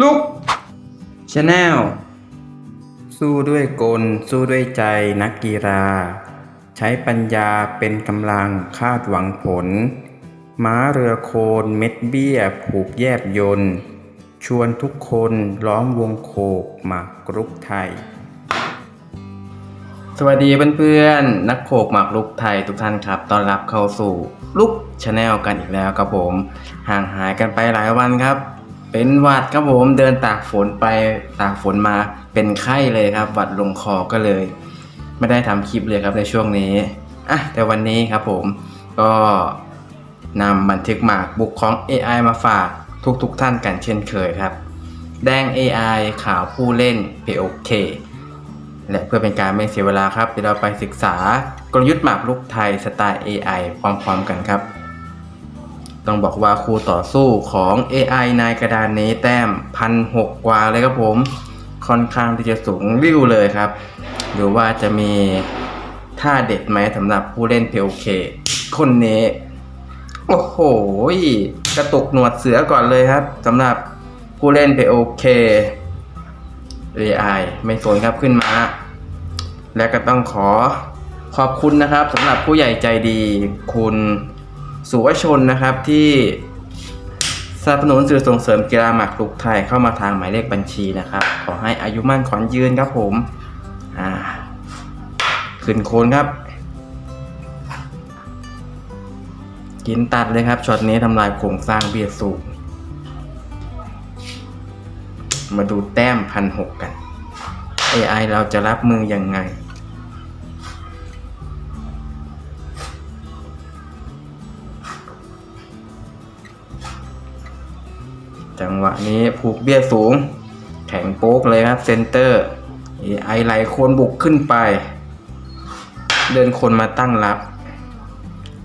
ลุกชาแนลสู้ด้วยกล สู้ด้วยใจนักกีฬา ใช้ปัญญาเป็นกำลังคาดหวังผล ม้าเรือโคนเม็ดเบี้ย ผูกแยบยนต์ชวนทุกคนล้อมวงโคกหมากรุกไทย สวัสดีเพื่อนๆ นักโขกหมากรุกไทยทุกท่านครับต้อนรับเข้าสู่ลุกชาแนลกันอีกแล้วครับผม ห่างหายกันไปหลายวันครับ เป็นหวัดครับผมเดินตากฝนไปตากฝนมาเป็นไข้เลยครับหวัดลงคอก็เลย ไม่ได้ทำคลิปเลยครับในช่วงนี้อะแต่วันนี้ครับผมก็นำบันทึกหมากบุกของ AI มาฝากทุกๆทท่านกันเช่นเคยครับ แดง AI ข่าวผู้เล่น POK และเพื่อเป็นการไม่เสียเวลาครับเดี๋ยวเราไปศึกษากลยุทธ์หมากรุกไทยสไตล์ AI พร้อมๆกันครับ ต้องบอกว่าคู่ต่อสู้ของ AI ในกระดานนี้แต้มพันหกกว่าเลยครับผม ค่อนข้างที่จะสูงริ้วเลยครับ หรือว่าจะมีท่าเด็ดไหมสำหรับผู้เล่น POK คคนนี้ โอ้โห กระตุกหนวดเสือก่อนเลยครับสำหรับผู้เล่น POK AI ไม่สนครับขึ้นมา และก็ต้องขอขอบคุณนะครับสำหรับผู้ใหญ่ใจดีคุณ สุวชนนะครับที่สนับสนุนสื่อส่งเสริมกีฬาหมากรุกไทยเข้ามาทางหมายเลขบัญชีนะครับ ขอให้อายุมั่นขวัญยืนครับผมอ่าขึ้นโคนครับ กินตัดเลยครับช็อตนี้ทำลายโครงสร้างเบียดสูงมาดูแต้มพันหกกัน AI เราจะรับมือยังไง จังหวะนี้ผูกเบี้ยสูง แข็งโป๊กเลยครับเซนเตอร์ AI ไหลโคนบุกขึ้นไป เดินคนมาตั้งรับ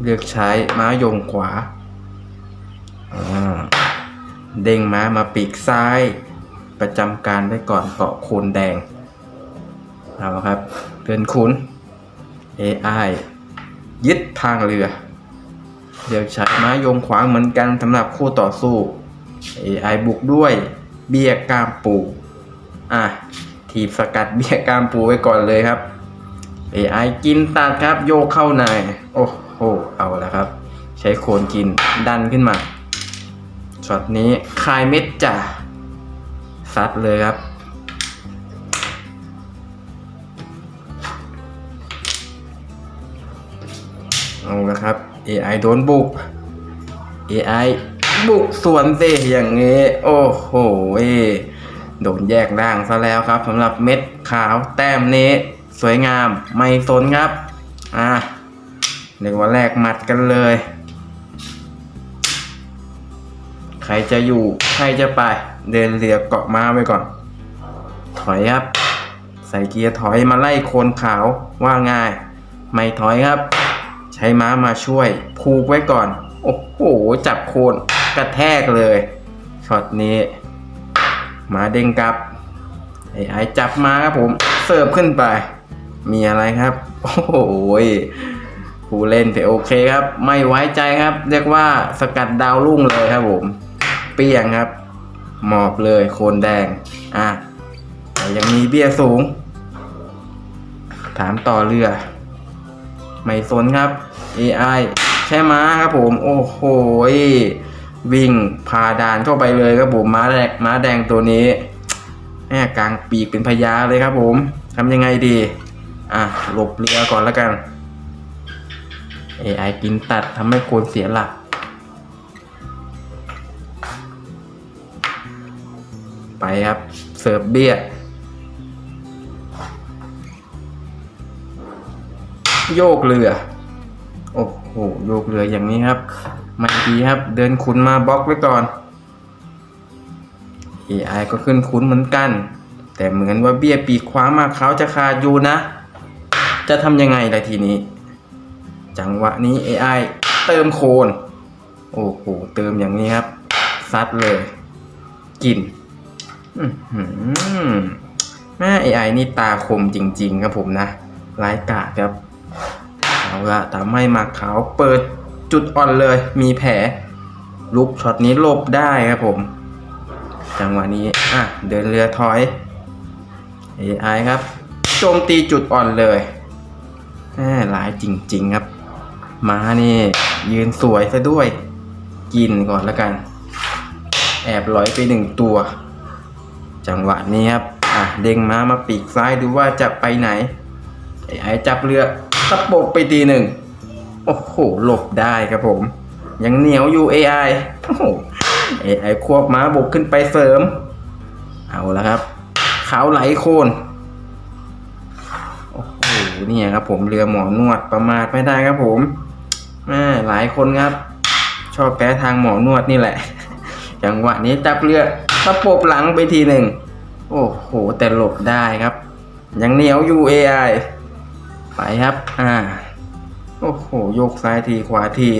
เลือกใช้ม้าโยงขวา เด้งม้ามาปีกซ้าย ประจำการไว้ก่อนเกาะโคนแดง เอาละครับ เดินขุน AI ยึดทางเรือเลือกใช้ม้าโยงขวางเหมือนกันสำหรับคู่ต่อสู้ AI บุกด้วยเบียกามปูอะทีบสกัดเบียกามปูไว้ก่อนเลยครับ AI กินตัดครับโยกเข้าในโอ้โหเอาแล้วครับ ใช้โคนกินดันขึ้นมาช็อตนี้คายเม็ดจ่าซัดเลยครับเอาละครับ AI โดนบุก AI บุกสวนสิอย่างนี้ โอ้โหโดนแยกร่างซะแล้วครับสำหรับเม็ดขาวแต้มนี้ สวยงามไม่สนครับ อะเรียกว่าแลกหมัดกันเลย ใครจะอยู่ ใครจะไป เดินเรือเกาะม้าไว้ก่อน ถอยครับ ใส่เกียร์ถอยมาไล่โคนขาวว่าง่าย ไม่ถอยครับ ใช้ม้ามาช่วย ผูกไว้ก่อน โอ้โห จับโคน กระแทกเลยช็อตนี้ มาเด้งกลับไอ้ไอจับมาครับผมเสิร์ฟขึ้นไป มีอะไรครับ โอ้โหผู้เล่นแต่โอเคครับ ไม่ไว้ใจครับ เรียกว่าสกัดดาวรุ่งเลยครับผม เปียงครับ หมอบเลยโคนแดง อะแต่ยังมีเบี้ยสูง ถามต่อเรือ ไม่สนครับ AI ใช่ม้าครับผม โอ้โห วิ่งพาด่านเข้าไปเลยครับผมม้าแดงม้าแดงตัวนี้แม่กลางปีกเป็นพญาเลยครับผมทำยังไงดี อะหลบเรือก่อนแล้วกัน AI กินตัดทำให้โคนเสียหลัก ไปครับ เสิร์ฟเบี้ย โยกเรือ โอ้โห โยกเรืออย่างนี้ครับ ไม่ดีครับ เดินขุนมาบล็อกไว้ก่อน AI ก็ขึ้นขุนเหมือนกัน แต่เหมือนว่าเบี้ยปีกขวามาเขาจะขาดอยู่นะ จะทำยังไงล่ะทีนี้ จังหวะนี้ AI เติมโคน โอ้โห เติมอย่างนี้ครับ ซัดเลย กินอื้อหือแม่ AI นี่ตาคมจริง ๆ ครับผมนะ ร้ายกาจครับ เอาละทำให้มากขาวเปิด จุดอ่อนเลย มีแผลลุกช็อตนี้หลบได้ครับผม จังหวะนี้ อะ เดินเรือถอย AI ครับ โจมตีจุดอ่อนเลยแหมหลายจริง ๆ ครับ ม้านี่ ยืนสวยซะด้วย กินก่อนแล้วกัน แอบลอยไปหนึ่งตัว จังหวะนี้ครับ อะ เด้งม้ามาปีกซ้ายดูว่าจะไปไหน AI จับเรือตะปบไปทีหนึ่ง โอ้โห หลบได้ครับผม ยังเหนียวอยู่ AI โอ้โห AI ควบม้าบุกขึ้นไปเสริม เอาแล้วครับเขาไหลโคนโอ้โหเนี่ยครับผมเรือหมอนวดประมาทไม่ได้ครับผมแม่หลายคนครับ ชอบแพ้ทางหมอนวดนี่แหละจังหวะนี้จับเรือตะปบหลังไปทีหนึ่ง โอ้โห แต่หลบได้ครับ ยังเหนียวอยู่ AI ไปครับ อ่า โอ้โห โยกซ้ายทีขวาที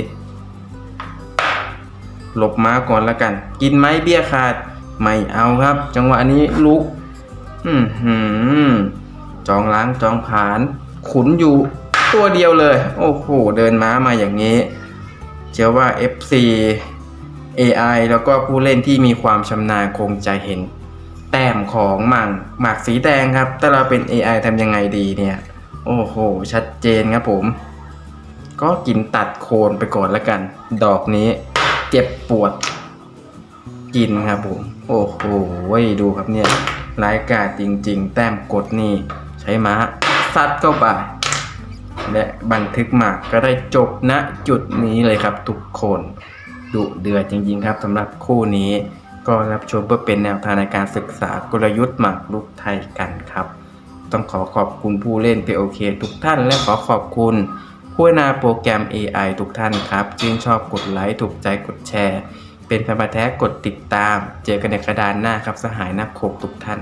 หลบม้าก่อนล้วกัน กินไหมเบี้ยขาด ไม่เอาครับ จังหวะนี้ลุก อืมหืมจองล้างจองผาน ขุนอยู่ตัวเดียวเลย โอ้โห เดินม้ามาอย่างนี้ เชื่อว่า FC AI แล้วก็ผู้เล่นที่มีความชำนาญคงจะเห็น แต้มของหมังหมากสีแดงครับ ถ้าเราเป็น AI ทำยังไงดีเนี่ย โอ้โห ชัดเจนครับผม ก็กินตัดโคนไปก่อนแล้วกัน ดอกนี้เจ็บปวด กินครับผม โอ้โหดูครับเนี่ยรายกาจริง ๆ แต้มกดนี่ ใช้ม้าซัดเข้าไปและบันทึกหมากก็ได้จบณจุดนี้เลยครับทุกคนดุเดือดจริง ๆ ครับสำหรับคู่นี้ ก็รับชมเพื่อเป็นแนวทางในการศึกษากลยุทธ์หมากรุกไทยกันครับ ต้องขอขอบคุณผู้เล่น POK ทุกท่านและขอขอบคุณ ผู้นาโปรแกรม AI ทุกท่านครับชื่นชอบกดไลค์ถูกใจกดแชร์ เป็นแฟนพันธ์แท้กดติดตาม เจอกันในกระดานหน้าครับสหายนักโขกทุกท่าน